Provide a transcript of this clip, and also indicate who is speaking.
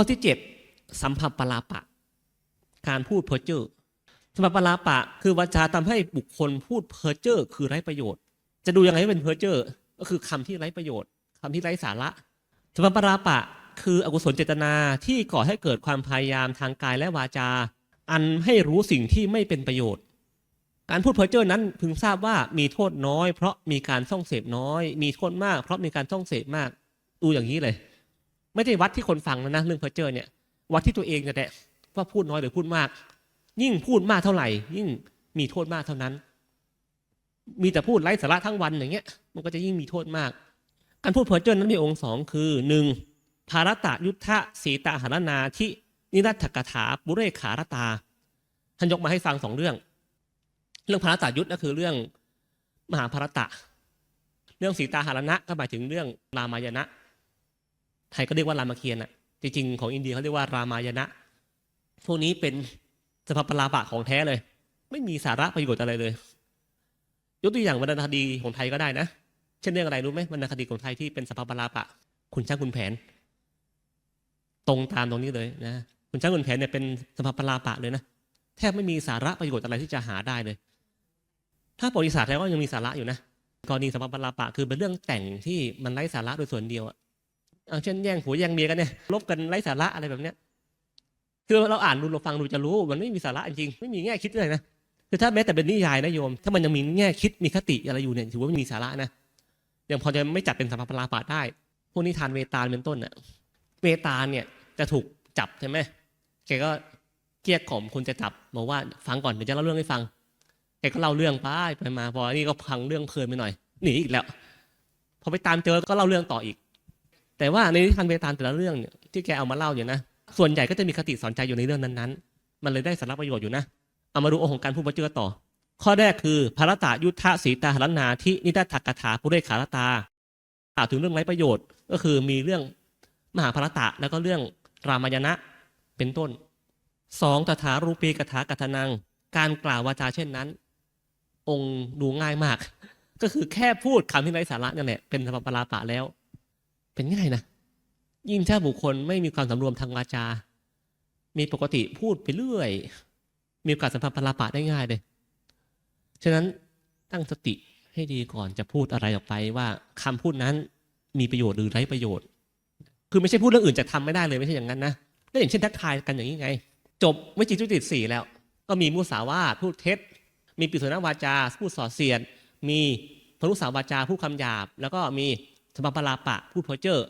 Speaker 1: ข้อที่เจ็ดสัมผัสปลาปะ การพูดเพ้อเจ้อสัมผัสปลาปะ คือวาจาทำให้บุคคลพูดเพ้อเจ้อคือไร้ประโยชน์ จะดูยังไงให้เป็นเพ้อเจ้อก็คือคำที่ไร้ประโยชน์คำที่ไร้สาระสัมผัสปลาปะ คืออกุศลเจตนาที่ก่อให้เกิดความพยายามทางกายและวาจา อันให้รู้สิ่งที่ไม่เป็นประโยชน์การพูดเพ้อเจ้อนั้นพึงทราบว่ามีโทษน้อย เพราะมีการส่องเสพน้อย มีโทษมาก เพราะมีการส่องเสพมาก ดูอย่างนี้เลย ไม่ได้วัดที่คนฟังนะนะเรื่องเพอเจ้อเนี่ยวัดที่ตัวเองเนี่ยแหละว่าพูดน้อยหรือพูดมาก ยิ่งพูดมากเท่าไหร่ ยิ่งมีโทษมากเท่านั้น มีแต่พูดไร้สาระทั้งวันอย่างเงี้ย มันก็จะยิ่งมีโทษมาก การพูดเพอเจ้อนั้นมีองค์สองคือหนึ่งภารตะยุทธะสีตาหารนาทินิรัตถกถาบุเรขารตาท่านยกมาให้ฟังสองเรื่อง เรื่องภารตะยุทธก็คือเรื่องมหาภารตะ เรื่องสีตาหารณะก็หมายถึงเรื่องรามายณะ ไทยก็เรียกว่ารามเกียรติ์อะจริงๆของอินเดียเขาเรียกว่ารามายณะพวกนี้เป็นสภาพปลาปะของแท้เลย ไม่มีสาระประโยชน์อะไรเลย ยกตัวอย่างวรรณคดีของไทยก็ได้นะ เช่นเรื่องอะไรรู้ไหมวรรณคดีของไทยที่เป็นสภาพปลาปะ คุณช่างคุณแผน ตรงตามตรงนี้เลยนะคุณช่างคุณแผนเนี่ยเป็นสภาพปลาปะเลยนะแทบไม่มีสาระประโยชน์อะไรที่จะหาได้เลย ถ้าประวัติศาสตร์แล้วก็ยังมีสาระอยู่นะกรณีสภาพปลาปะคือเป็นเรื่องแต่งที่มันไร้สาระโดยส่วนเดียวอะ เช่นแย่งผัวแย่งเมียกันเนี่ยลบกันไร้สาระอะไรแบบเนี้ยคือเราอ่านดูเราฟังดูจะรู้ มันไม่มีสาระจริงไม่มีแง่คิดเลยนะคือถ้าแม้แต่เป็นนิยายนะโยม ถ้ามันยังมีแง่คิดมีคติอะไรอยู่เนี่ยถือว่าไม่มีสาระนะยังพอจะไม่จัดเป็นสัมภาพปาได้ พวกนิทานเวตาลเป็นต้นน่ะเวตาลเนี่ยจะถูกจับใช่ไหมแกก็เกลี้ยกล่อมคนจะจับบอกว่าฟังก่อนเดี๋ยวจะเล่าเรื่องให้ฟังแกก็เล่าเรื่องไปไปมาพออันนี้ก็พังเรื่องเพลินไปหน่อยหนีอีกแล้ว พอไปตามเจอก็เล่าเรื่องต่ออีก แต่ว่าในนิทานเวตาลแต่ละเรื่องเนี่ยที่แกเอามาเล่าเนี่ยนะส่วนใหญ่ก็จะมีคติสอนใจอยู่ในเรื่องนั้นๆ มันเลยได้สาระประโยชน์อยู่นะเอามาดูองค์ของการพูดพระเจ้าต่อ ข้อแรกคือภารตะยุทธสีตาหรนาที่นิทัตถกถาปุเรขารตากล่าวถึงเรื่องไร้ประโยชน์ ก็คือมีเรื่องมหาภารตะแล้วก็เรื่องรามายณะเป็นต้นสองตถารูปีกถากถนัง การกล่าววาจาเช่นนั้น องค์ดูง่ายมาก ก็คือแค่พูดคำที่ไร้สาระนั่นแหละเป็นสภาปลาปะแล้ว เป็นง่ายนะ ยิ่งถ้าบุคคลไม่มีความสำรวมทางวาจา มีปกติพูดไปเรื่อย มีโอกาสสัมผัสปลาปะได้ง่ายเลย ฉะนั้นตั้งสติให้ดีก่อนจะพูดอะไรออกไปว่าคำพูดนั้นมีประโยชน์หรือไร้ประโยชน์ คือไม่ใช่พูดเรื่องอื่นจะทำไม่ได้เลยไม่ใช่อย่างนั้นนะก็อย่างเช่นทักทายกันอย่างนี้ไง จบวิจิตรติดสี่แล้ว ก็มีมุสาวาทพูดเท็จ มีปิศนวาจา พูดส่อเสียด มีพรุสาวาจาพูดคำหยาบ แล้วก็มี สมปลาปะพูดเพอเจอ